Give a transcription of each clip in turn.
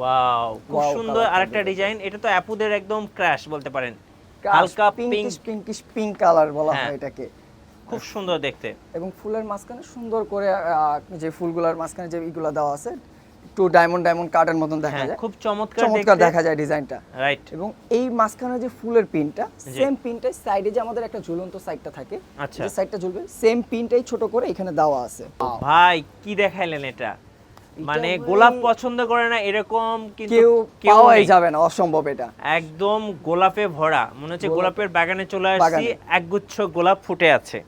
Wow খুব সুন্দর আরেকটা ডিজাইন এটা তো অ্যাপুদের একদম ক্র্যাশ বলতে পারেন। হালকা পিঙ্কিশ পিঙ্কিশ পিঙ্ক কালার বলা হ্যাঁ। হয় এটাকে। খুব সুন্দর দেখতে। এবং ফুলের মাঝখানে সুন্দর করে যে ফুলগুলোর মাঝখানে যে ইগুলা দেওয়া আছে ডায়মন্ড ডায়মন্ড কার্ডের মতন দেখা হ্যাঁ যায়। খুব চমৎকার চমৎকার দেখা যায় ডিজাইনটা রাইট এবং এই মাঝখানে যে ফুলের পিনটা সেম পিনটাই সাইডে যে আমাদের একটা ঝুলন্ত সাইডটা থাকে আচ্ছা। যে সাইডটা ঝুলবে সেম পিনটাই ছোট করে এখানে দেওয়া আছে। ভাই কি দেখাইলেন এটা? মানে গোলাপ পছন্দ করে না এরকম কিন্তু পাওয়াই যাবে না অসম্ভব এটা। একদম গোলাপে ভরা। মনে হচ্ছে গোলাপের বাগানে চলে আসছি। একগুচ্ছ গোলাপ ফুটে আছে।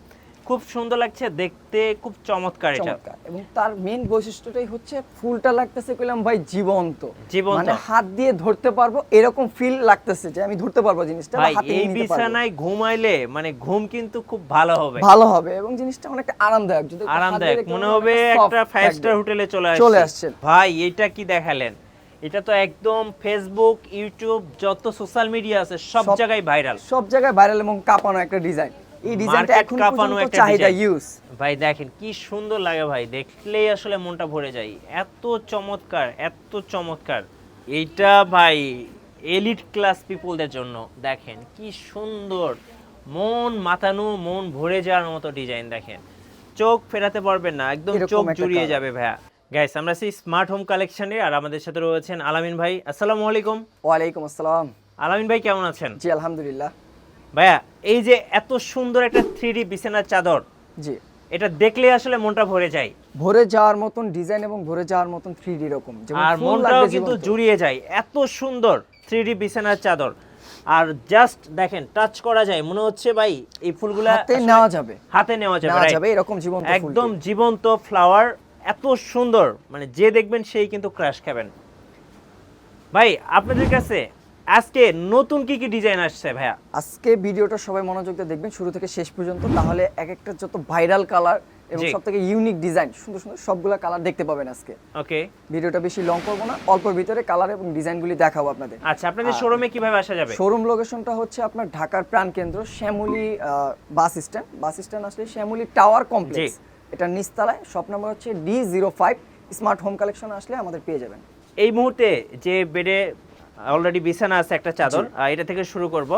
খুব সুন্দর লাগছে দেখতে খুব চমৎকার এটা। এবং তার মেন বৈশিষ্ট্যটাই হচ্ছে ফুলটা লাগতেছে কইলাম ভাই জীবন্ত। জীবন্ত। মানে হাত দিয়ে ধরতে পারব এরকম ফিল লাগতেছে যে আমি ধরতে পারব জিনিসটা ভাই এই। বিছানায় ঘুমাইলে মানে ঘুম কিন্তু খুব ভালো হবে। ভালো হবে এবং জিনিসটা অনেক আরামদায়ক যদি আরামদায়ক। মনে হবে একটা ফাইভ স্টার হোটেলে চলে আসছে। চলে আসছি। আসছেন। ভাই এটা কি দেখালেন? এটা তো একদম ফেসবুক ইউটিউব যত সোশ্যাল মিডিয়া আছে সব- জায়গায় ভাইরাল সব জায়গায় ভাইরাল এবং কাঁপানো একটা ডিজাইন এই ডিজাইনটা Market এখন কাঁপানো পর্যন্ত একটা চাহিদা design। ইউজ ভাই দেখেন কি সুন্দর লাগে ভাই দেখলেই আসলে মনটা ভরে যায়। এত চমৎকার এত চমৎকার। এইটা ভাই এলিট ক্লাস পিপলদের জন্য। দেখেন কি সুন্দর। মন মাতানো মন ভরে যাওয়ার মতো ডিজাইন দেখেন। চোখ ফেরাতে পারবেন না একদম চোখ জুড়িয়ে যাবে ভাইয়া। গাইস আমরা সেই স্মার্ট হোম কালেকশনে আর আমাদের সাথে রয়েছেন আলামিন ভাই। আসসালামু আলাইকুম। ওয়ালাইকুম আসসালাম। আলামিন ভাই কেমন আছেন? জি আলহামদুলিল্লাহ। ভাইয়া এই যে এত সুন্দর একটা থ্রি বিছানার চাদর জি। এটা দেখলে আসলে মনটা ভরে যায়। ভরে যাওয়ার মতন ডিজাইন এবং ভরে যাওয়ার মতন থ্রি ডি রকম আর মনটাও কিন্তু জুড়িয়ে যায়। এত সুন্দর থ্রি বিছানার চাদর। আর জাস্ট দেখেন টাচ করা যায়। মনে হচ্ছে ভাই এই ফুলগুলা হাতে নেওয়া যাবে। হাতে নেওয়া যাবে এরকম জীবন্ত। একদম জীবন্ত ফ্লাওয়ার এত সুন্দর। মানে যে দেখবেন সেই কিন্তু ক্রাশ খাবেন। ভাই আপনাদের কাছে আজকে নতুন কি কি ডিজাইন আসছে ভাইয়া? আজকে ভিডিওটা সবাই মনোযোগ দিয়ে দেখবেন শুরু থেকে শেষ পর্যন্ত তাহলে এক একটা যত ভাইরাল কালার এবং সব থেকে ইউনিক ডিজাইন সুন্দর সুন্দর সবগুলা কালার দেখতে পাবেন আজকে। ওকে। ভিডিওটা বেশি লং করব না অল্প ভিতরে কালার এবং ডিজাইনগুলি দেখাবো আপনাদের। আচ্ছা আপনাদের শোরুমে কীভাবে আসা যাবে? শোরুম লোকেশনটা হচ্ছে আপনার ঢাকার প্রাণকেন্দ্র Shyamoli bus stand bus stand আসলে শ্যামলী টাওয়ার কমপ্লেক্স এটা নিচতলায় শপ নাম্বার হচ্ছে D zero five smart home collection আসলে আমাদের পেয়ে যাবেন। এই মুহূর্তে যে বেডে অলরেডি বিছানা আছে একটা চাদর এটা থেকে শুরু করব।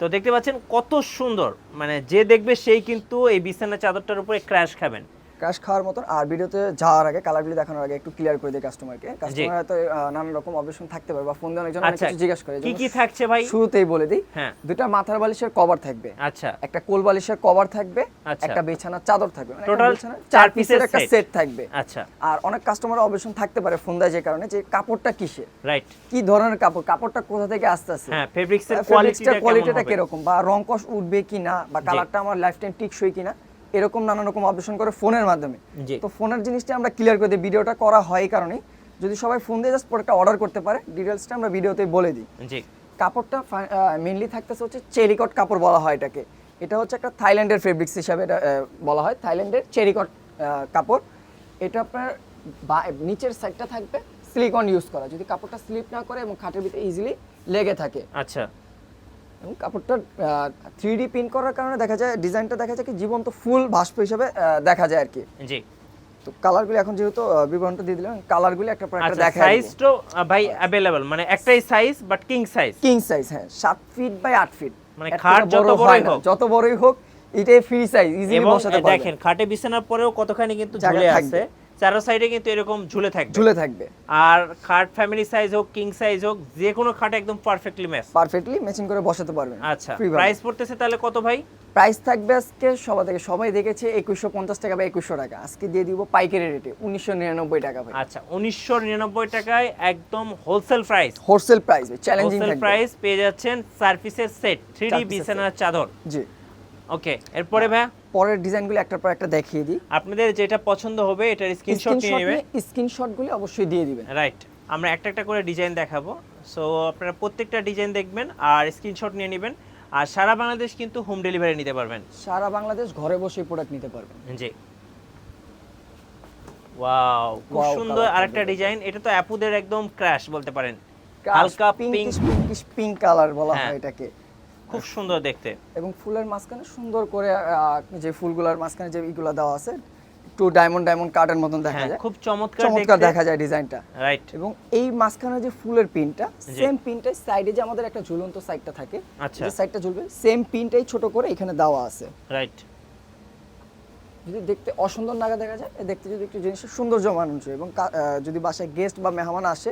তো দেখতে পাচ্ছেন কত সুন্দর মানে যে দেখবে সেই কিন্তু এই বিছানা চাদরটার উপরে ক্র্যাশ খাবেন। ক্যাশ খাওয়ার মতন। আর ভিডিওতে যাওয়ার আগে কালারগুলি দেখানোর আগে একটু ক্লিয়ার করে দিই কাস্টমারকে কাস্টমার হয়তো নানান রকম অবজেকশন থাকতে পারে বা ফোন দিয়ে অনেকজন অনেক আচ্ছা কিছু জিজ্ঞাসা করে। কি কি থাকছে ভাই? শুরুতেই বলে দিই হ্যাঁ। দুটা মাথার বালিশের কভার থাকবে। আচ্ছা। একটা কোল বালিশের কভার থাকবে আচ্ছা। একটা বিছানার চাদর থাকবে। মানে একটা চার পিসের একটা সেট থাকবে। আচ্ছা। আর অনেক কাস্টমার অবশ্যই থাকতে পারে ফোন দেয় যে কারণে যে কাপড়টা কিসের? রাইট কি ধরনের কাপড়? কাপড়টা কোথা থেকে আসতে আসছে হ্যাঁ ফেব্রিক্স এর কোয়ালিটিটা কোয়ালিটিটা কীরকম? বা রং কস উঠবে কিনা? বা কালারটা আমার লাইফ টাইম টিকসই কিনা? এরকম নানান রকম অপারেশন করে ফোনের মাধ্যমে। তো ফোনের জিনিসটা আমরা ক্লিয়ার করে দিই ভিডিওটা করা হয় এই কারণেই। যদি সবাই ফোন দিয়ে জাস্ট প্রোডাক্টটা অর্ডার করতে পারে ডিটেলসটা আমরা ভিডিওতে বলে দিই। জি। কাপড়টা মেনলি থাকতেছে হচ্ছে চেরিকট কাপড় বলা হয় এটাকে। এটা হচ্ছে একটা থাইল্যান্ডের ফেব্রিক্স হিসাবে এটা বলা হয় থাইল্যান্ডের চেরিকট কাপড়। এটা আপনার বা- নিচের সাইডটা থাকবে সিলিকন ইউজ করা। যদি কাপড়টা স্লিপ না করে এবং খাটের ভিতরে ইজিলি লেগে থাকে। আচ্ছা। এবং কাপড়টা থ্রি ডি প্রিন্ট করার কারণে দেখা যায় ডিজাইনটা দেখা যায় কি জীবন্ত ফুল ভাস্প হিসাবে দেখা যায় আর কি। জি। তো কালারগুলি এখন যেহেতু বিবরণটা দিয়ে দিলাম কালারগুলি একটা পর একটা দেখা সাইজটা ভাই অ্যাভেলেবল মানে একটাই size but king size king size হ্যাঁ। সাত ফিট বাই আট ফিট মানে খাট যত বড়ই হোক। যত বড়ই হোক এটাই ফ্রি সাইজ ইজিলি বসাতে পারবেন। দেখেন খাটে বিছানার পরেও কতখানি কিন্তু ঝুলে আছে। চারো সাইডে কিন্তু এরকম ঝুলে থাকবে। ঝুলে থাকবে। আর খাট ফ্যামিলি সাইজ হোক কিং সাইজ হোক যে কোনো খাট একদম পারফেক্টলি ম্যাচ পারফেক্টলি ম্যাচিং করে বসাতে পারবেন। আচ্ছা প্রাইস পড়তেছে তাহলে কত ভাই? প্রাইস থাকবে আজকে সবার থেকে সবাই দেখেছে একুশশো পঞ্চাশ টাকা বা একুশশো টাকা। আজকে দিয়ে দিব পাইকারি রেটে উনিশশো নিরানব্বই টাকা ভাই। আচ্ছা উনিশশো নিরানব্বই টাকায় একদম wholesale price wholesale price challenging price পেয়ে যাচ্ছেন সার্ভিসের সেট থ্রি ডি বিছানার চাদর। জি। ওকে এরপরে ভাইয়া? পরের ডিজাইনগুলো একটার পর একটা দেখিয়ে দিই। আপনাদের যেটা পছন্দ হবে এটার স্ক্রিনশট নিয়ে নেবেন স্ক্রিনশটগুলি অবশ্যই দিয়ে দিবেন। রাইট আমরা একটা একটা করে ডিজাইন দেখাবো। সো আপনারা প্রত্যেকটা ডিজাইন দেখবেন আর স্ক্রিনশট নিয়ে নেবেন। আর সারা বাংলাদেশ কিন্তু হোম ডেলিভারি নিতে পারবেন। সারা বাংলাদেশ ঘরে বসে প্রোডাক্ট নিতে পারবেন। জি। ওয়াও খুব সুন্দর আরেকটা ডিজাইন এটা তো অ্যাপুদের একদম ক্র্যাশ বলতে পারেন। হালকা পিঙ্ক পিঙ্ক কালার বলা হ্যাঁ। হয় এটাকে। খুব সুন্দর দেখতে। এবং ফুলের মাঝখানে সুন্দর করে যে ফুলগুলোর মাঝখানে যে ইগুলা দেওয়া আছে একটু ডায়মন্ড ডায়মন্ড কার্ডের মতন দেখা হ্যাঁ যায়। খুব চমৎকার চমৎকার দেখা যায় ডিজাইনটা। রাইট এবং এই মাঝখানে যে ফুলের পিনটা সেম পিনটাই সাইডে যে আমাদের একটা ঝুলন্ত সাইডটা থাকে আচ্ছা। যে সাইডটা ঝুলবে সেম পিনটাই ছোট করে এখানে দেওয়া আছে। রাইট যদি দেখতে অসুন্দর নাগা দেখা যায় দেখতে যদি একটু জিনিসটা সৌন্দর্য মানুষ এবং যদি বাসায় গেস্ট বা মেহমান আসে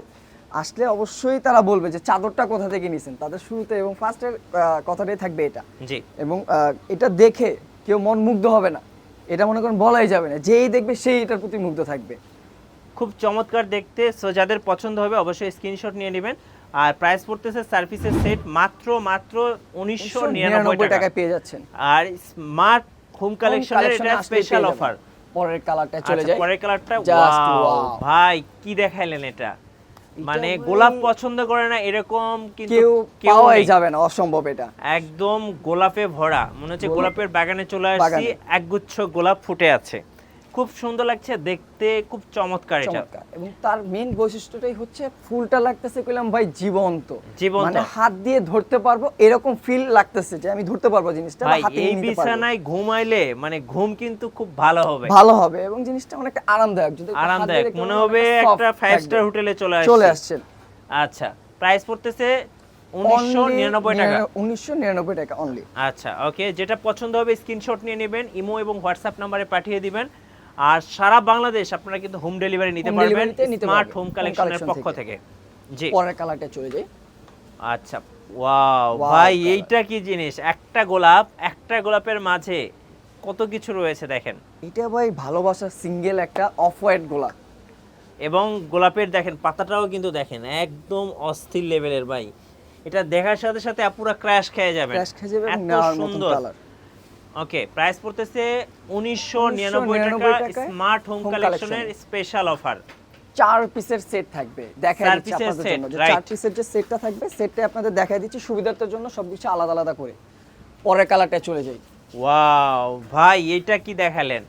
আসলে অবশ্যই তারা বলবে যে চাদরটা কোথা থেকে নিছেন তাদের শুরুতে এবং ফার্স্টের কথাটাই থাকবে এটা। জি। এবং এটা দেখে কেউ মন মুগ্ধ হবে না। এটা মনে করেন বলাই যাবে না। যেই দেখবে সেই এটার প্রতি মুগ্ধ থাকবে। খুব চমৎকার দেখতে। সো যাদের পছন্দ হবে অবশ্যই স্ক্রিনশট নিয়ে নেবেন। আর প্রাইস পড়তেছে সার্ভিসের সেট মাত্র মাত্র উনিশশো নিরানব্বই টাকা। টাকায় পেয়ে যাচ্ছেন। আর স্মার্ট হোম কালেকশনের এটা স্পেশাল অফার পরের কালারটা চলে আচ্ছা যায় পরের কালারটা ভাই কি দেখাইলেন এটা? মানে গোলাপ পছন্দ করে না এরকম কিন্তু কেউ পাওয়াই যাবে না অসম্ভব এটা। একদম গোলাপে ভরা। মনে হচ্ছে গোলাপের বাগানে চলে আসছি। একগুচ্ছ গোলাপ ফুটে আছে। খুব সুন্দর লাগছে দেখতে খুব চমৎকার এটা। এবং তার মেইন বৈশিষ্ট্যটাই হচ্ছে ফুলটা লাগতেছে কইলাম ভাই জীবন্ত। জীবন্ত। মানে হাত দিয়ে ধরতে পারব এরকম ফিল লাগতেছে যে আমি ধরতে পারব জিনিসটা ভাই হাতে এই। বিছানায় ঘুমাইলে মানে ঘুম কিন্তু খুব ভালো হবে। ভালো হবে এবং জিনিসটা অনেকটা আরামদায়ক। যদি আরামদায়ক মনে হবে একটা ফাইভ স্টার হোটেলে চলে আসছে চলে আসছে। আসছেন আচ্ছা প্রাইস পড়তেছে টাকা। অনলি আচ্ছা ওকে যেটা পছন্দ হবে স্ক্রিনশট নিয়ে নেবেন ইমো এবং হোয়াটসঅ্যাপ নাম্বারে পাঠিয়ে দিবেন। আর সারা বাংলাদেশ আপনারা কিন্তু হোম ডেলিভারি নিতে পারবেন স্মার্ট হোম কালেকশনের পক্ষ থেকে। জি। পরের কালারটা চলে যাই। আচ্ছা ওয়াও ভাই এইটা কি জিনিস? একটা গোলাপ একটা গোলাপের মাঝে কত কিছু রয়েছে দেখেন। এটা ভাই ভালোবাসা সিঙ্গেল একটা অফ হোয়াইট গোলাপ। এবং গোলাপের দেখেন পাতাটাও কিন্তু দেখেন একদম অস্থির লেভেলের ভাই। এটা দেখার সাথে সাথে আপুরা ক্র্যাশ খেয়ে যাবে ক্র্যাশ খেয়ে যাবে এত সুন্দর। কালার ওকে প্রাইস পড়তেছে উনিশশো নিরানব্বই 1999 টাকা স্মার্ট হোম কালেকশনের স্পেশাল অফার চার পিসের সেট থাকবে দেখাই দিচ্ছি আপনাদের জন্য। যে চার পিসের যে সেটটা থাকবে সেটটা আপনাদের দেখাই দিচ্ছি সুবিধার্থের জন্য সবকিছু আলাদা আলাদা করে। পরের কালারটা চলে যাই। ওয়াও ভাই এটা কি দেখালেন?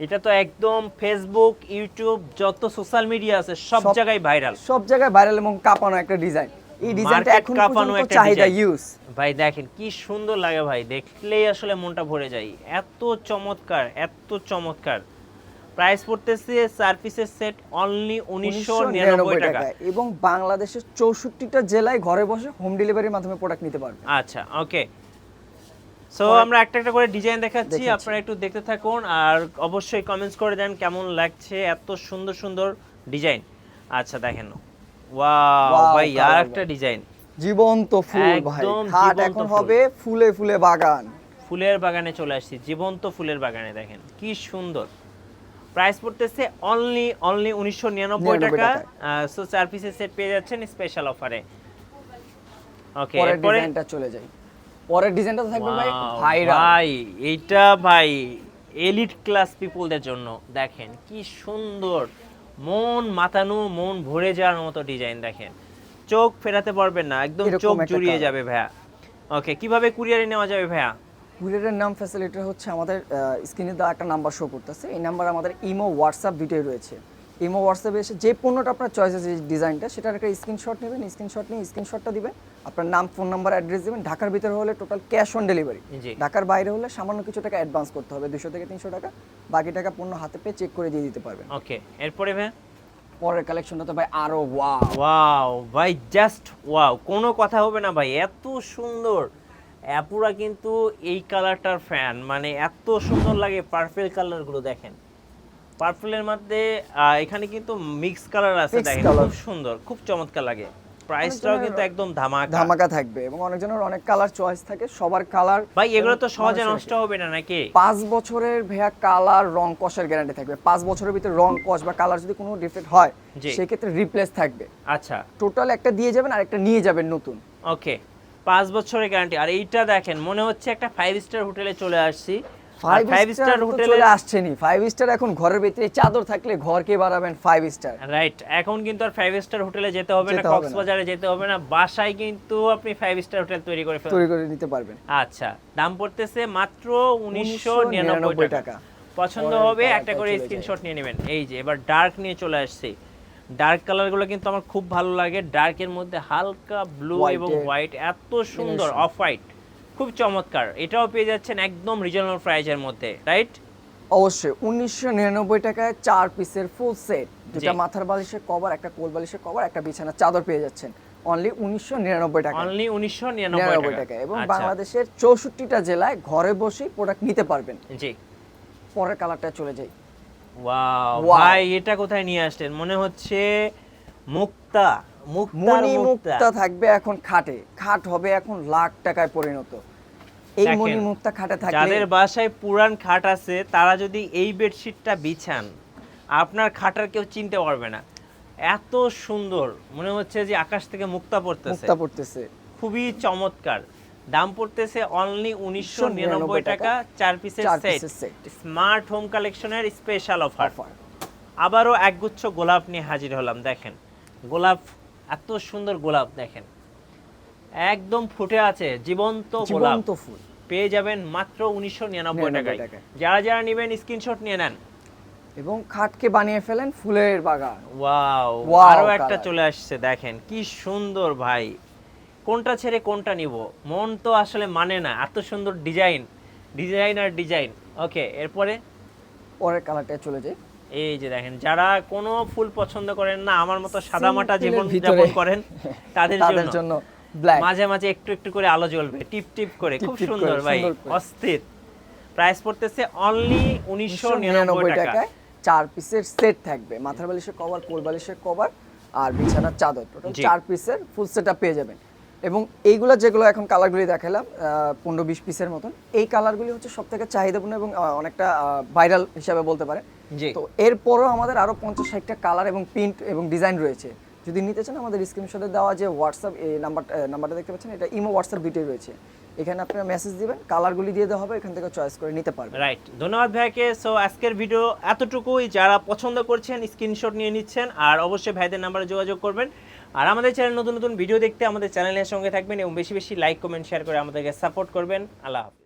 এটা তো একদম ফেসবুক ইউটিউব যত সোশ্যাল মিডিয়া আছে সব সব- জায়গায় ভাইরাল সব জায়গায় ভাইরাল এবং কাঁপানো একটা ডিজাইন এই ডিজাইনটা এখন পর্যন্ত চাহিদা ইউজ ভাই দেখেন কি সুন্দর লাগে ভাই দেখলেই আসলে মনটা ভরে যায়। এত চমৎকার এত চমৎকার। প্রাইস পড়তেছে চার পিসের সেট অনলি উনিশশো নিরানব্বই টাকা। এবং বাংলাদেশের চৌষট্টিটা জেলায় ঘরে বসে হোম ডেলিভারির মাধ্যমে প্রোডাক্ট নিতে পারবে। আচ্ছা ওকে সো আমরা একটা একটা করে ডিজাইন দেখাচ্ছি দেখাচ্ছি। আপনারা একটু দেখতে থাকুন আর অবশ্যই কমেন্টস করে দেন কেমন লাগছে এত সুন্দর সুন্দর ডিজাইন আচ্ছা দেখেন। ওয়াও ভাই আর একটা ডিজাইন জীবন্ত ফুল ভাই। হাট এখন হবে ফুলে ফুলে বাগান। ফুলের বাগানে চলে আসছি জীবন্ত ফুলের বাগানে দেখেন। কি সুন্দর। প্রাইস পড়তেছে অনলি অনলি উনিশশো নিরানব্বই টাকা। সো চার পিসের সেট পেয়ে যাচ্ছেন স্পেশাল অফারে ওকে পরের ডিজাইনটা চলে যাই। পরের ডিজাইনটা থাকবে ভাই ভাইরাল ভাই এইটা ভাই এলিট ক্লাস পিপলদের জন্য। দেখেন কি সুন্দর। মন মাতানো মন ভরে যাওয়ার মতো ডিজাইন দেখেন। চোখ ফেরাতে পারবেন না একদম চোখ জুড়িয়ে যাবে ভাইয়া। ওকে কীভাবে কুরিয়ারে নেওয়া যাবে ভাইয়া? কুরিয়ারের নাম ফ্যাসিলিটি হচ্ছে আমাদের স্ক্রিনে দেওয়া একটা নাম্বার শো করতেছে। এই নাম্বার আমাদের ইমো হোয়াটসঅ্যাপ দুটোই রয়েছে। ইমো হোয়াটসঅ্যাপে এসে যে পণ্যটা আপনার চয়েস আছে ডিজাইনটা সেটার একটা স্ক্রিনশট নেবেন স্ক্রিনশট নিয়ে স্ক্রিনশটটা দিবেন। আপনার নাম ফোন নাম্বার অ্যাড্রেস দেবেন। ঢাকার ভিতরে হলে টোটাল ক্যাশ অন ডেলিভারি। ঢাকার বাইরে হলে সামান্য কিছু টাকা অ্যাডভান্স করতে হবে। দুশো থেকে তিনশো টাকা। বাকি টাকা পণ্য হাতে পেয়ে চেক করে দিয়ে দিতে পারবেন। ওকে এরপরে ভাইয়া পরের কালেকশনটা তো ভাই আরও ওয়াও ওয়াও ভাই জাস্ট ওয়াও কোনো কথা হবে না ভাই এত সুন্দর। অ্যাপুরা কিন্তু এই কালারটার ফ্যান মানে এত সুন্দর লাগে পার্পেল কালারগুলো দেখেন। পার্পেলের মধ্যে এখানে কিন্তু মিক্স কালার আছে দেখেন খুব সুন্দর খুব চমৎকার লাগে। প্রাইসটাও কিন্তু একদম ধামাকা। ধামাকা থাকবে এবং অনেকজনের অনেক কালার চয়েস থাকে সবার কালার ভাই এগুলো তো সহজে নষ্ট হবে না নাকি? পাঁচ বছরের ভেয়া কালার রং কষের গ্যারান্টি থাকবে। পাঁচ বছরের ভিতরে রং কষ বা কালার যদি কোনো ডিফেক্ট হয়। সেক্ষেত্রে রিপ্লেস থাকবে। আচ্ছা। টোটাল একটা দিয়ে যাবেন আর একটা নিয়ে যাবেন নতুন। ওকে পাঁচ বছরের গ্যারান্টি আর এইটা দেখেন মনে হচ্ছে একটা ফাইভ স্টার হোটেলে চলে আসছি। ফাইভ স্টার হোটেলে আসছেনি ফাইভ স্টার এখন ঘরের ভিতরে চাদর থাকলে ঘরকে বাড়াবেন ফাইভ স্টার রাইট এখন কিন্তু আর ফাইভ স্টার হোটেলে যেতে হবে না। কক্সবাজারে যেতে হবে না বাসায় কিন্তু আপনি ফাইভ স্টার হোটেল তৈরি করে তৈরি করে নিতে পারবেন। আচ্ছা দাম পড়তেছে মাত্র উনিশশো নিরানব্বই টাকা। টাকা। পছন্দ হবে একটা করে স্ক্রিনশট নিয়ে নেবেন। এই যে এবার ডার্ক নিয়ে চলে আসছি। ডার্ক কালারগুলো কিন্তু আমার খুব ভালো লাগে। ডার্কের মধ্যে হালকা ব্লু এবং হোয়াইট এত সুন্দর অফ হোয়াইট খুব চমৎকার। এটাও পেয়ে যাচ্ছেন একদম রিজনাল প্রাইজের মধ্যে রাইট অবশ্যই উনিশশো নিরানব্বই টাকায় চার পিসের ফুল সেট দুটা মাথার বালিশের কভার একটা কোল বালিশের কভার একটা বিছানার চাদর পেয়ে যাচ্ছেন। অনলি উনিশশো নিরানব্বই টাকা অনলি উনিশশো নিরানব্বই টাকা এবং আচ্ছা, বাংলাদেশের চৌষট্টিটা জেলায় ঘরে বসেই প্রোডাক্ট নিতে পারবেন। জি। পরের কালারটা চলে যাই। ওয়াও ভাই এটা কোথায় নিয়ে আসলেন? মনে হচ্ছে মুক্তা। মণি মুক্তা। থাকবে এখন খাটে। খাট হবে এখন লাখ টাকায় পরিণত। এই মণি মুক্তা খাটে থাকলে যাদের বাসায় পুরান খাট আছে তারা যদি এই বেডশিটটা বিছান আপনার খাটার কেউ চিনতে পারবে না। এত সুন্দর মনে হচ্ছে যে আকাশ থেকে মুক্তা পড়তেছে। মুক্তা পড়তেছে। খুবই চমৎকার। দাম পড়তেছে অনলি উনিশশো নিরানব্বই টাকা। চার পিসের সেট স্মার্ট হোম কালেকশনের স্পেশাল অফার আবারও একগুচ্ছ গোলাপ নিয়ে হাজির হলাম দেখেন। গোলাপ এত সুন্দর গোলাপ দেখেন। একদম ফুটে আছে জীবন্ত গোলাপ। ফুল। পেয়ে যাবেন মাত্র উনিশশো নিরানব্বই 99 টাকায়। যারা যারা নেবেন স্ক্রিনশট নিয়ে নেন। এবং খাটকে বানিয়ে ফেলেন ফুলের বাগান। ওয়াও আরও একটা চলে আসছে দেখেন কি সুন্দর ভাই। কোনটা ছেড়ে কোনটা নিব? মন তো আসলে মানে না এত সুন্দর ডিজাইন। ডিজাইন আর ডিজাইন। ওকে এরপরে? পরের কালারটা চলে যাই। এই যে দেখেন যারা কোনো ফুল পছন্দ করেন না আমার মতো সাদামাটা জীবন যাপন করেন তাদের জন্য। মাঝে মাঝে একটু একটু করে আলো জ্বলবে টিপ টিপ করে খুব সুন্দর ভাই অস্থির। প্রাইস পড়তেছে অনলি উনিশশো নিরানব্বই টাকায় চার পিসের সেট থাকবে। মাথার বালিশের কভার কোল বালিশের কভার আর বিছানার চাদর। টোটাল চার পিসের ফুল সেট পেয়ে যাবেন। এবং এইগুলো যেগুলো এখন কালারগুলি দেখালাম পনেরো বিশ পিসের মতন এই কালারগুলি হচ্ছে সব থেকে চাহিদাপূর্ণ এবং অনেকটা ভাইরাল হিসাবে বলতে পারে তো এরপরও আমাদের আরও পঞ্চাশ ষাটটা কালার এবং প্রিন্ট এবং ডিজাইন রয়েছে। যদি নিতে চান আমাদের স্ক্রিনশটে দেওয়া যে হোয়াটসঅ্যাপ এই নাম্বার নাম্বারটা দেখতে পাচ্ছেন এটা ইমো হোয়াটসঅ্যাপ দুটোই রয়েছে। এখানে আপনারা মেসেজ দিবেন কালারগুলি দিয়ে দেওয়া হবে এখান থেকে চয়েস করে নিতে পারবেন। রাইট ধন্যবাদ ভাইকে। সো আজকের ভিডিও এতটুকুই। যারা পছন্দ করছেন স্ক্রিনশট নিয়ে নিচ্ছেন আর অবশ্যই ভাইদের নাম্বারে যোগাযোগ করবেন। আর আমাদের চ্যানেল নতুন নতুন ভিডিও দেখতে আমাদের চ্যানেলের সঙ্গে থাকবেন এবং বেশি বেশি লাইক কমেন্ট শেয়ার করে আমাদেরকে সাপোর্ট করবেন। আল্লাহ হাফিজ।